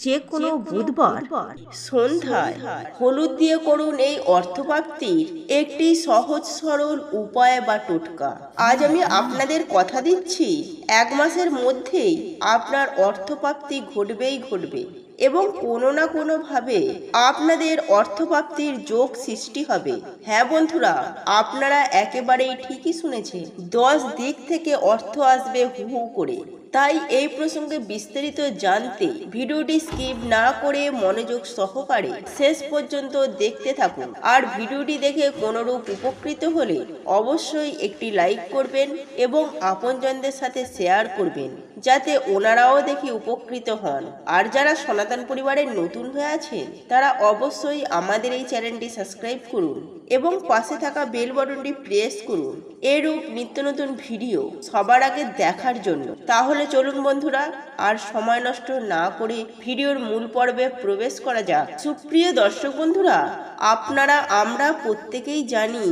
যে কোনো বুধবার সন্ধ্যায় হলুদ দিয়ে করুন এই অর্থপ্রাপ্তির একটি সহজ সরল উপায় বা টোটকা। আজ আমি আপনাদের কথা দিচ্ছি এক মাসের মধ্যেই আপনার অর্থপ্রাপ্তি ঘটবেই ঘটবে এবং কোনো না কোনোভাবে আপনাদের অর্থপ্রাপ্তির যোগ সৃষ্টি হবে। হ্যাঁ বন্ধুরা আপনারা একেবারেই ঠিকই শুনেছেন দশ দিক থেকে অর্থ আসবে হু হু করে। তাই এই প্রসঙ্গে বিস্তারিত জানতে ভিডিওটি স্কিপ না করে মনোযোগ সহকারে শেষ পর্যন্ত দেখতে থাকুন। আর ভিডিওটি দেখে কোনোরূপ উপকৃত হলে অবশ্যই একটি লাইক করবেন এবং আপনজনদের সাথে শেয়ার করবেন, যাতে ওনারাও দেখে উপকৃত হন। আর যারা সনাতন পরিবারের নতুন হয়ে আছেন, তারা অবশ্যই আমাদের এই চ্যানেলটি সাবস্ক্রাইব করুন। এবং পাশে থাকা বেল বটনটি প্রেস করুন। এরূপ নিত্য নতুন ভিডিও সবার আগে দেখার জন্য। তাহলে চলুন বন্ধুরা, আর সময় নষ্ট না করে ভিডিওর মূল পর্বে প্রবেশ করা যাক। সুপ্রিয় দর্শক বন্ধুরা, আপনারা, আমরা প্রত্যেকেই জানি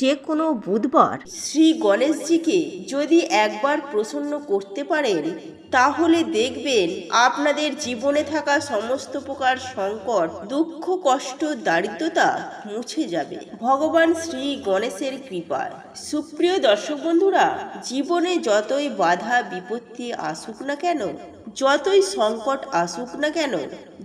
যে কোনো বুধবার শ্রী গণেশজিকে যদি একবার প্রসন্ন করতে পারেন, তাহলে দেখবেন আপনাদের জীবনে থাকা সমস্ত প্রকার সংকট, দুঃখ, কষ্ট, দারিদ্রতা মুছে যাবে। ভগবান শ্রী গণেশের কৃপায়। সুপ্রিয় দর্শক বন্ধুরা, জীবনে যতই বাধা, বিপত্তি আসুক না কেন যতই সংকট আসুক না কেন,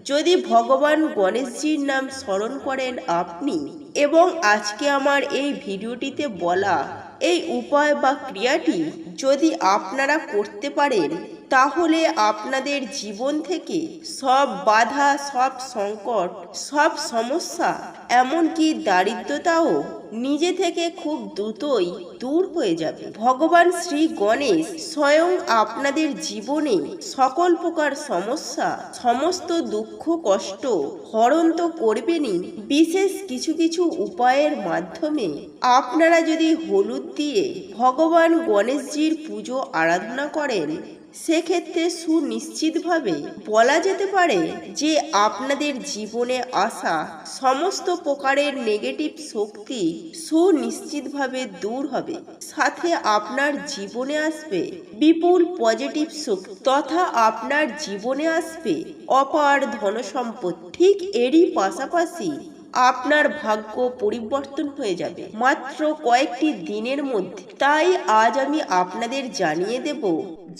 যদি ভগবান গণেশজির নাম স্মরণ করেন আপনি এবং আজকে আমার এই ভিডিওটিতে বলা এই উপায় বা ক্রিয়াটি যদি আপনারা করতে পারেন তাহলে আপনাদের জীবন থেকে সব বাধা, সব সংকট, সব সমস্যা, এমনকি দারিদ্রতাও নিজে থেকে খুব দ্রুতই দূর হয়ে যাবে। ভগবান শ্রী গণেশ স্বয়ং আপনাদের জীবনে সকল প্রকার সমস্যা, সমস্ত দুঃখ, কষ্ট হরণ তো করবেনই। বিশেষ কিছু কিছু উপায়ের মাধ্যমে আপনারা যদি হলুদ দিয়ে ভগবান গণেশজির পুজো আরাধনা করেন সেক্ষেত্রে সুনিশ্চিতভাবে বলা যেতে পারে যে আপনাদের জীবনে আসা সমস্ত প্রকারের নেগেটিভ শক্তি সুনিশ্চিতভাবে দূর হবে। সাথে আপনার জীবনে আসবে বিপুল পজিটিভ শক্তি তথা আপনার জীবনে আসবে অপার ধনসম্পদ। ঠিক এরই পাশাপাশি আপনার ভাগ্য পরিবর্তন হয়ে যাবে। মাত্র কয়েকটি দিনের মধ্যে। তাই আজ আমি আপনাদের জানিয়ে দেব,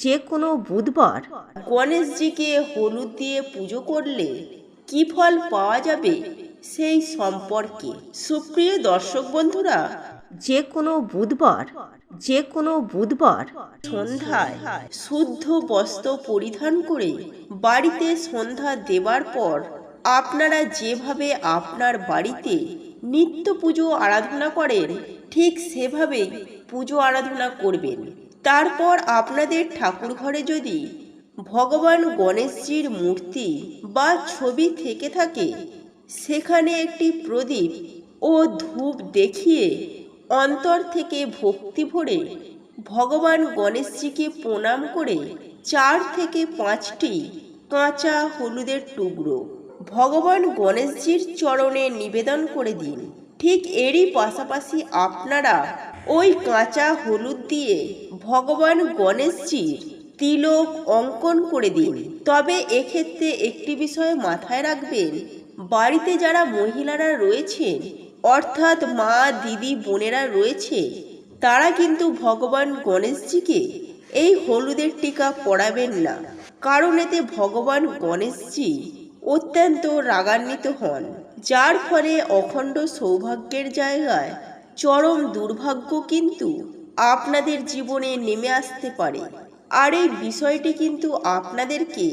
যে কোনো বুধবার গণেশজিকে হলুদ দিয়ে পুজো করলে কি ফল পাওয়া যাবে সেই সম্পর্কে। সুপ্রিয় দর্শক বন্ধুরা, যে কোনো বুধবার, যে কোনো বুধবার সন্ধ্যায় শুদ্ধ বস্ত্র পরিধান করে বাড়িতে সন্ধ্যা দেবার পর আপনারা যেভাবে আপনার বাড়িতে নিত্য পুজো আরাধনা করেন, ঠিক সেভাবেই পুজো আরাধনা করবেন। তারপর আপনাদের ঠাকুর ঘরে যদি ভগবান গণেশজির মূর্তি বা ছবি থেকে থাকে, সেখানে একটি প্রদীপ ও ধূপ দেখিয়ে অন্তর থেকে ভক্তি ভরে ভগবান গণেশজিকে প্রণাম করে চার থেকে পাঁচটি কাঁচা হলুদের টুকরো ভগবান গণেশজির চরণে নিবেদন করে দিন। ঠিক এরই পাশাপাশি আপনারা ওই কাঁচা হলুদ দিয়ে ভগবান গণেশজির তিলক অঙ্কন করে দিন। তবে এক্ষেত্রে একটি বিষয় মাথায় রাখবেন, বাড়িতে যারা মহিলারা রয়েছেন, অর্থাৎ মা, দিদি, বোনেরা রয়েছে, তারা কিন্তু ভগবান গণেশজিকে এই হলুদের টিকা পরাবেন না। কারণ এতে ভগবান গণেশজি অত্যন্ত রাগান্বিত হন, যার ফলে অখণ্ড সৌভাগ্যের জায়গায় চরম দুর্ভাগ্য কিন্তু আপনাদের জীবনে নেমে আসতে পারে। আর এই বিষয়টি কিন্তু আপনাদেরকে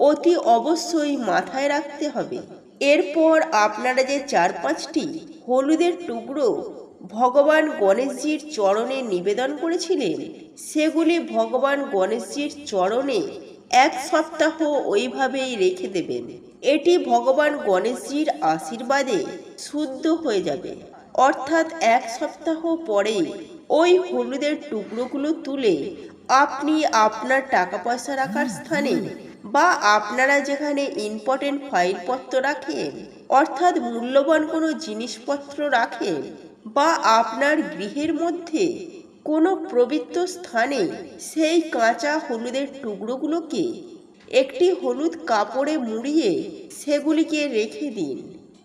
অতি অবশ্যই মাথায় রাখতে হবে। এরপর আপনারা যে চার পাঁচটি হলুদের টুকরো ভগবান গণেশজির চরণে নিবেদন করেছিলেন, সেগুলি ভগবান গণেশজির চরণে এক সপ্তাহ ওইভাবেই রেখে দেবেন। এটি ভগবান গণেশজির আশীর্বাদে শুদ্ধ হয়ে যাবে। অর্থাৎ এক সপ্তাহ পরেই ওই হলুদের টুকরোগুলো তুলে আপনি আপনার টাকা পয়সা রাখার স্থানে বা আপনারা যেখানে ইম্পর্টেন্ট ফাইলপত্র রাখেন, অর্থাৎ মূল্যবান কোনো জিনিসপত্র রাখেন বা আপনার গৃহের মধ্যে কোনো পবিত্র স্থানে সেই কাঁচা হলুদের টুকরোগুলোকে একটি হলুদ কাপড়ে মুড়িয়ে সেগুলিকে রেখে দিন।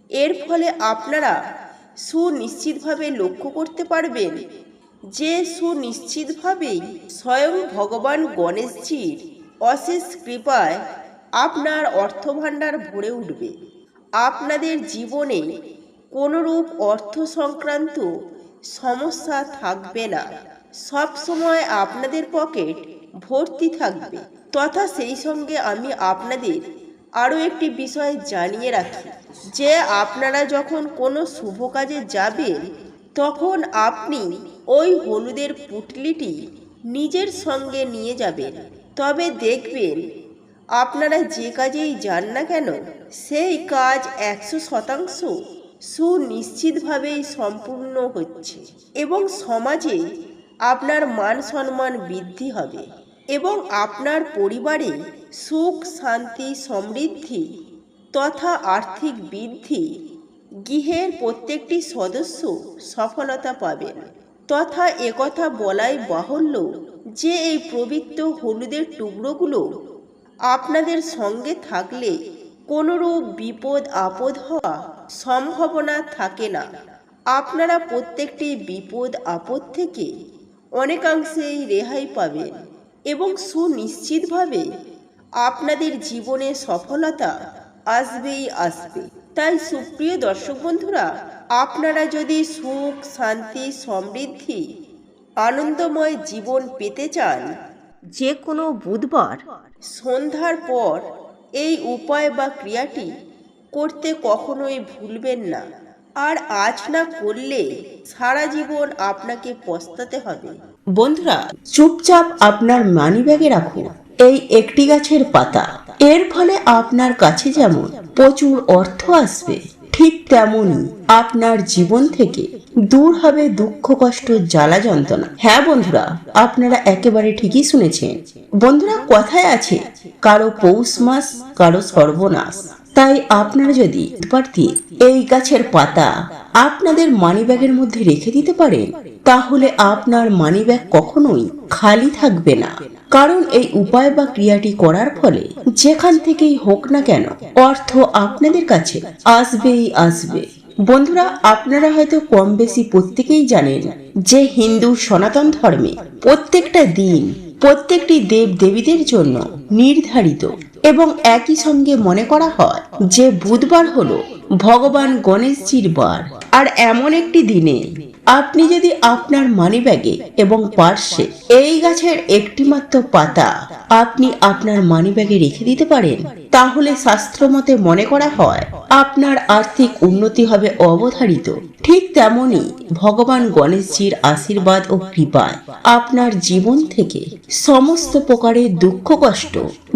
এর ফলে আপনারা সুনিশ্চিতভাবে লক্ষ্য করতে পারবেন যে সুনিশ্চিতভাবেই স্বয়ং ভগবান গণেশজির অশেষ কৃপায় আপনার অর্থভাণ্ডার ভরে উঠবে। আপনাদের জীবনে কোনোরূপ অর্থ সংক্রান্ত সমস্যা থাকবে না। সব সময় আপনাদের পকেট ভর্তি থাকবে। তথা সেই সঙ্গে আমি আপনাদের আরও একটি বিষয় জানিয়ে রাখি, যে আপনারা যখন কোনো শুভ কাজে যাবেন, তখন আপনি ওই হলুদের পুটলিটি নিজের সঙ্গে নিয়ে যাবেন। তবে দেখবেন, আপনারা যে কাজেই যান না কেন, সেই কাজ একশো শতাংশ সুনিশ্চিতভাবেই সম্পূর্ণ হচ্ছে এবং সমাজে আপনার মান সম্মান বৃদ্ধি হবে এবং আপনার পরিবারে সুখ, শান্তি, সমৃদ্ধি তথা আর্থিক বৃদ্ধি গৃহের প্রত্যেকটি সদস্য সফলতা পাবেন। তথা একথা বলাই বাহুল্য যে এই পবিত্র হলুদের টুকরোগুলো আপনাদের সঙ্গে থাকলে কোনোরূপ বিপদ, আপদ হওয়া সম্ভাবনা থাকে না। আপনারা প্রত্যেকটি বিপদ, আপদ থেকে অনেকাংশেই রেহাই পাবেন এবং সুনিশ্চিতভাবে আপনাদের জীবনে সফলতা আসবেই আসবে। তাই সুপ্রিয় দর্শক বন্ধুরা, আপনারা যদি সুখ, শান্তি, সমৃদ্ধি, আনন্দময় জীবন পেতে চান যে কোনো বুধবার সন্ধ্যার পর এই উপায় বা ক্রিয়াটি করতে কখনোই ভুলবেন না। আর আজ না করলে সারা জীবন আপনাকে পস্তাতে হবে। বন্ধুরা, চুপচাপ আপনার মানিব্যাগে রাখুন। এই একটি গাছের পাতা। এর ফলে আপনার কাছে যেমন প্রচুর অর্থ আসবে, ঠিক তেমনই আপনার জীবন থেকে দূর হবে দুঃখ, কষ্ট, জ্বালা, যন্ত্রণা। হ্যাঁ বন্ধুরা, আপনারা একেবারে ঠিকই শুনেছেন। বন্ধুরা, কথায় আছে, কারও পৌষ মাস, কারও সর্বনাশ। তাই আপনারা যদি দুবার এই গাছের পাতা আপনাদের মানিব্যাগের মধ্যে রেখে দিতে পারেন, তাহলে আপনার মানিব্যাগ কখনোই খালি থাকবে না। কারণ এই উপায় বা ক্রিয়াটি করার ফলে যেখান থেকেই হোক না কেন অর্থ আপনাদের কাছে আসবেই আসবে। বন্ধুরা, আপনারা হয়তো কম বেশি প্রত্যেকেই জানেন যে হিন্দু সনাতন ধর্মে প্রত্যেকটা দিন প্রত্যেকটি দেব দেবীদের জন্য নির্ধারিত এবং একই সঙ্গে মনে করা হয় যে বুধবার হলো ভগবান গণেশজির বার। আর এমন একটি দিনে আপনি যদি আপনার মানিব্যাগে এবং পার্শ্বে এই গাছের একটি মাত্র পাতা আপনি আপনার মানিব্যাগে রেখে দিতে পারেন, তাহলে শাস্ত্রমতে মনে করা হয় আপনার আর্থিক উন্নতি হবে অবধারিত। ঠিক তেমনি ভগবান গণেশজির আশীর্বাদ ও কৃপায় আপনার জীবন থেকে সমস্ত প্রকারের দুঃখ, কষ্ট,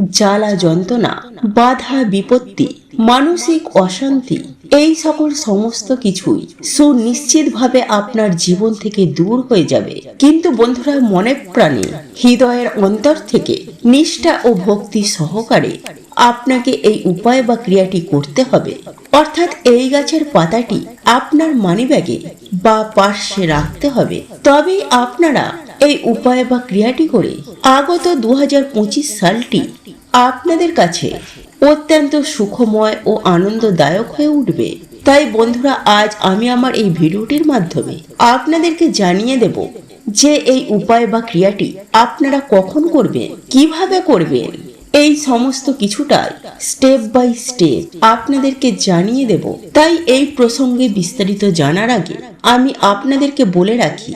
জ্বালা, যন্ত্রণা, বাধা, বিপত্তি, মানসিক অশান্তি এই সকল সমস্ত কিছুই সুনিশ্চিতভাবে আপনার জীবন থেকে দূর হয়ে যাবে। কিন্তু বন্ধুরা, মনে প্রাণে হৃদয়ের অন্তর থেকে নিষ্ঠা ও ভক্তি সহকারে আপনাকে এই উপায় বা ক্রিয়াটি করতে হবে। অর্থাৎ এই গাছের পাতাটি আপনার মানিব্যাগে বা পার্শ্বে রাখতে হবে। তবে আপনারা এই উপায় বা ক্রিয়াটি করে আগত দু হাজার পঁচিশ সালটি আপনাদের কাছে অত্যন্ত সুখময় ও আনন্দদায়ক হয়ে উঠবে। তাই বন্ধুরা, আজ আমি আমার এই ভিডিওটির মাধ্যমে আপনাদেরকে জানিয়ে দেব যে এই উপায় বা ক্রিয়াটি আপনারা কখন করবেন, কীভাবে করবেন, এই সমস্ত কিছুটাই স্টেপ বাই স্টেপ আপনাদেরকে জানিয়ে দেব। তাই এই প্রসঙ্গে বিস্তারিত জানার আগে আমি আপনাদেরকে বলে রাখি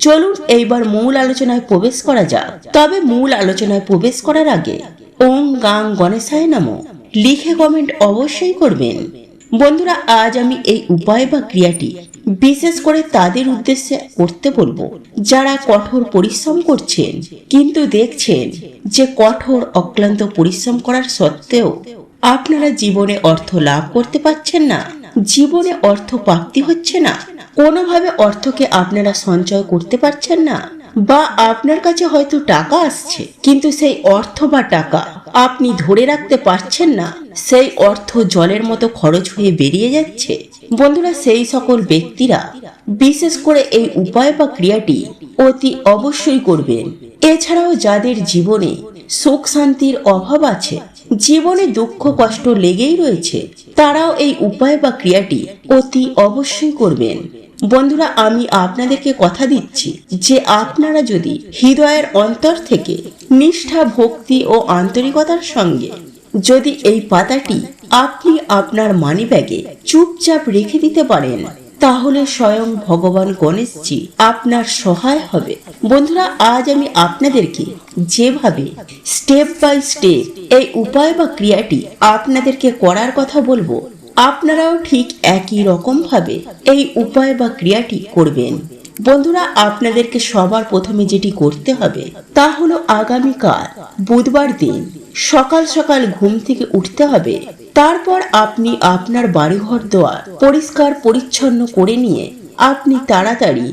চলুন এইবার মূল আলোচনায় প্রবেশ করা যাক। তবে মূল আলোচনায় প্রবেশ করার আগে ওম গাং গণেশায় নামো। লিখে কমেন্ট অবশ্যই করবেন। বন্ধুরা, আজ আমি এই উপায় বা ক্রিয়াটি বিশেষ করে তাদের উদ্দেশ্যে করতে বলব। যারা কঠোর পরিশ্রম করছেন, কিন্তু দেখছেন যে কঠোর, অক্লান্ত পরিশ্রম করার সত্ত্বেও আপনারা জীবনে অর্থ লাভ করতে পারছেন না। জীবনে অর্থ প্রাপ্তি হচ্ছে না। কোনোভাবে অর্থকে আপনারা সঞ্চয় করতে পারছেন না বা আপনার কাছে হয়তো টাকা আসছে, কিন্তু সেই অর্থ বা টাকা আপনি ধরে রাখতে পারছেন না, সেই অর্থ জলের মতো খরচ হয়ে বেরিয়ে যাচ্ছে। বন্ধুরা, সেই সকল ব্যক্তিরা বিশেষ করে এই উপায় বা ক্রিয়াটি অতি অবশ্যই করবেন। এছাড়াও যাদের জীবনে সুখ শান্তির অভাব আছে জীবনে দুঃখ, কষ্ট লেগেই রয়েছে। তারাও এই উপায় বা ক্রিয়াটি অতি অবশ্যই করবেন। বন্ধুরা, আমি আপনাদেরকে কথা দিচ্ছি যে আপনারা যদি হৃদয়ের অন্তর থেকে নিষ্ঠা, ভক্তি ও আন্তরিকতার সঙ্গে যদি এই পাতাটি আপনি আপনার মানিব্যাগে চুপচাপ রেখে দিতে পারেন তাহলে স্বয়ং ভগবান গণেশজি আপনার সহায় হবে। বন্ধুরা, আজ আমি আপনাদেরকে যেভাবে স্টেপ বাই স্টেপ এই উপায় বা ক্রিয়াটি আপনাদেরকে করার কথা বলব, আপনারাও ঠিক একই রকম ভাবে এই উপায় বা ক্রিয়াটি করবেন। বন্ধুরা, আপনাদেরকে সবার প্রথমে যেটি করতে হবে, তা হলো আগামীকাল, বুধবার দিন সকাল সকাল ঘুম থেকে উঠতে হবে। তারপর আপনি আপনার বাড়িঘর দোয়ার পরিষ্কার পরিচ্ছন্ন করে নিয়ে আপনি তাড়াতাড়ি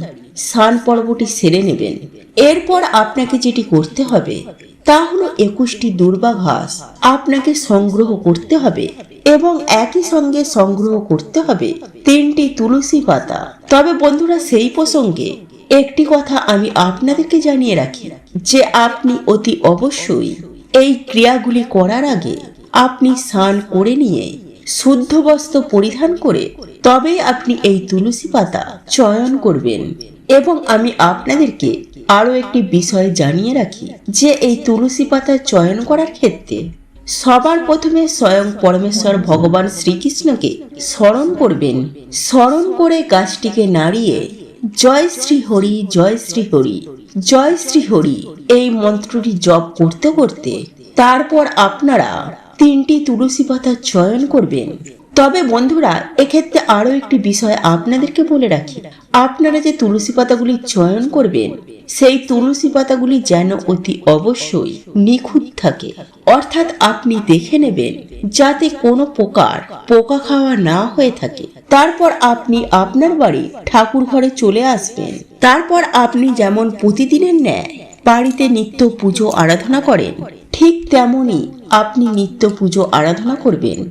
স্নান পর্বটি সেরে নেবেন। এরপর আপনাকে যেটি করতে হবে, তা হলো একুশটি দুর্বা ঘাস আপনাকে সংগ্রহ করতে হবে এবং একই সঙ্গে সংগ্রহ করতে হবে তিনটি তুলসী পাতা। তবে বন্ধুরা, সেই প্রসঙ্গে একটি কথা আমি আপনাদেরকে জানিয়ে রাখি, যে আপনি অতি অবশ্যই এই ক্রিয়াগুলি করার আগে আপনি স্নান করে নিয়ে শুদ্ধ বস্ত্র পরিধান করে তবে আপনি এই তুলসী পাতা চয়ন করবেন। এবং আমি আপনাদেরকে আরও একটি বিষয় জানিয়ে রাখি যে এই তুলসী পাতা চয়ন করার ক্ষেত্রে সবার প্রথমে স্বয়ং পরমেশ্বর ভগবান শ্রীকৃষ্ণকে স্মরণ করবেন। স্মরণ করে গাছটিকে নাড়িয়ে, জয় শ্রী হরি জয় শ্রী হরি জয় শ্রী হরি এই মন্ত্রটি জপ করতে করতে তারপর আপনারা তিনটি তুলসী পাতা চয়ন করবেন। তবে বন্ধুরা, এক্ষেত্রে আরও একটি বিষয় আপনাদেরকে বলে রাখি। আপনারা যে তুলসী পাতাগুলি চয়ন করবেন, সেই তুলসী পাতাগুলি যেন অতি অবশ্যই নিখুঁত থাকে। অর্থাৎ আপনি দেখে নেবেন যাতে কোনো প্রকার পোকা খাওয়া না হয়ে থাকে। তারপর আপনি আপনার বাড়ি ঠাকুর ঘরে চলে আসবেন। তারপর আপনি যেমন প্রতিদিনের ন্যায় বাড়িতে নিত্য পুজো, আরাধনা করেন, ঠিক তেমনই আপনি নিত্য পুজো, আরাধনা করবেন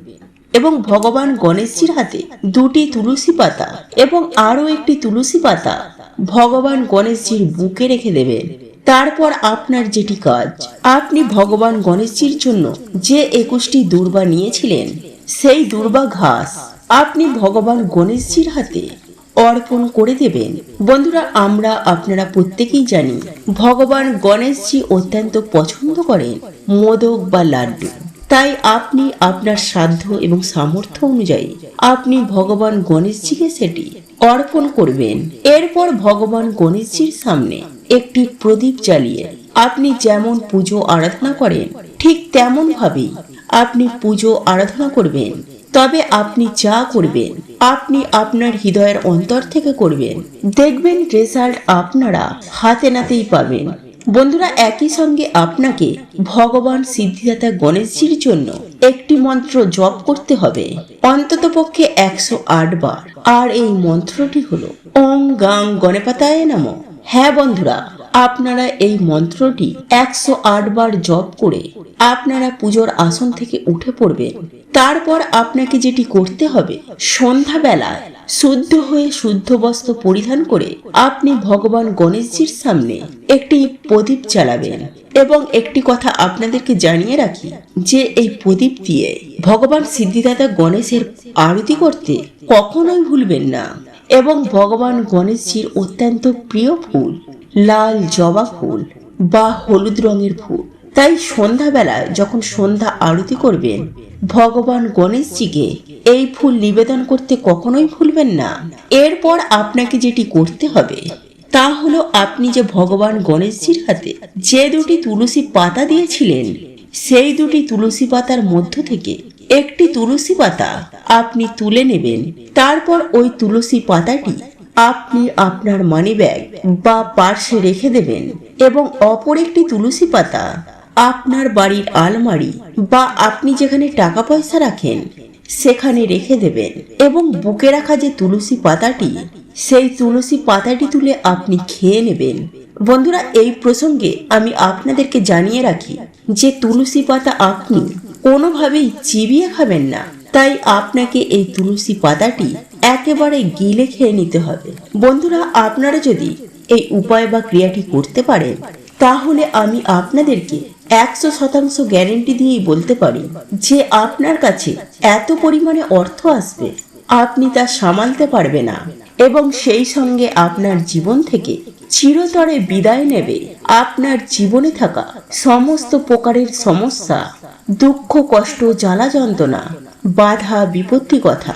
এবং ভগবান গণেশজির হাতে দুটি তুলসী পাতা এবং আরও একটি তুলসী পাতা ভগবান গণেশজির বুকে রেখে দেবেন। তারপর আপনার যেটি কাজ, আপনি ভগবান গণেশজির জন্য যে একুশটি দুর্বা নিয়েছিলেন, সেই দুর্বা ঘাস আপনি ভগবান গণেশজির হাতে অর্পণ করে দেবেন। বন্ধুরা, আমরা আপনারা প্রত্যেকেই জানি, ভগবান গণেশজি অত্যন্ত পছন্দ করেন মোদক বা লাড্ডু। তাই আপনি আপনার সাধ্য এবং সামর্থ্য অনুযায়ী আপনি ভগবান গণেশজিকে সেটি অর্পণ করবেন। এরপর ভগবান গণেশজির সামনে একটি প্রদীপ জ্বালিয়ে আপনি যেমন পুজো আরাধনা করেন, ঠিক তেমন ভাবেই আপনি পুজো আরাধনা করবেন। তবে আপনি যা করবেন, আপনি আপনার হৃদয়ের অন্তর থেকে করবেন। দেখবেন রেজাল্ট আপনারা হাতে নাতেই পাবেন। বন্ধুরা, একই সঙ্গে আপনাকে ভগবান সিদ্ধিদাতা গণেশজির জন্য একটি মন্ত্র জপ করতে হবে। অন্তত পক্ষে একশো আট বার। আর এই মন্ত্রটি হলো ওং গাং গণেপাতায় নাম। হ্যাঁ বন্ধুরা আপনারা এই মন্ত্রটি একশো আট বার জপ করে আপনারা পুজোর আসন থেকে উঠে পড়বেন। তারপর আপনাকে যেটি করতে হবে, সন্ধ্যাবেলায় শুদ্ধ হয়ে শুদ্ধ বস্ত্র পরিধান করে আপনি ভগবান গণেশজির সামনে একটি প্রদীপ জ্বালাবেন এবং একটি কথা আপনাদেরকে জানিয়ে রাখি যে এই প্রদীপ দিয়ে ভগবান সিদ্ধিদাতা গণেশের আরতি করতে কখনোই ভুলবেন না এবং ভগবান গণেশজির অত্যন্ত প্রিয় ফুল লাল জবা ফুল বা হলুদ রঙের ফুল। তাই সন্ধ্যাবেলায় যখন সন্ধ্যা আরতি করবেন, ভগবান গণেশজিকে এই ফুল নিবেদন করতে কখনোই ভুলবেন না। এরপর আপনাকে যেটি করতে হবে, তা হলো আপনি যে ভগবান গণেশজির হাতে যে দুটি তুলসী পাতা দিয়েছিলেন, সেই দুটি তুলসী পাতার মধ্য থেকে একটি তুলসী পাতা আপনি তুলে নেবেন। তারপর ওই তুলসী পাতাটি আপনি আপনার মানি ব্যাগ বা পার্সে রেখে দেবেন এবং অপর একটি তুলসী পাতা, আপনার বাড়ির আলমারি বা আপনি যেখানে টাকা পয়সা রাখেন, সেখানে রেখে দেবেন এবং বুকে রাখা যে তুলসী পাতাটি, সেই তুলসী পাতাটি তুলে আপনি খেয়ে নেবেন। বন্ধুরা, এই প্রসঙ্গে আমি আপনাদেরকে জানিয়ে রাখি যে তুলসী পাতা আপনি কোনোভাবেই চিবিয়ে খাবেন না। তাই আপনাকে এই তুলসী পাতাটি একেবারে গিলে খেয়ে নিতে হবে। বন্ধুরা, আপনারা যদি এই উপায় বা ক্রিয়াটি করতে পারেন, তাহলে আমি আপনাদেরকে একশো শতাংশ গ্যারেন্টি দিয়েই বলতে পারি যে আপনার কাছে এত পরিমাণে অর্থ আসবে, আপনি তা সামালতে পারবে না এবং সেই সঙ্গে আপনার জীবন থেকে চিরতরে বিদায় নেবে। আপনার জীবনে থাকা সমস্ত প্রকারের সমস্যা, দুঃখ, কষ্ট জ্বালা যন্ত্রণা বাধা বিপত্তি কথা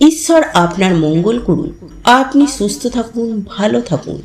ঈশ্বর আপনার মঙ্গল করুন। আপনি সুস্থ থাকুন ভালো থাকুন।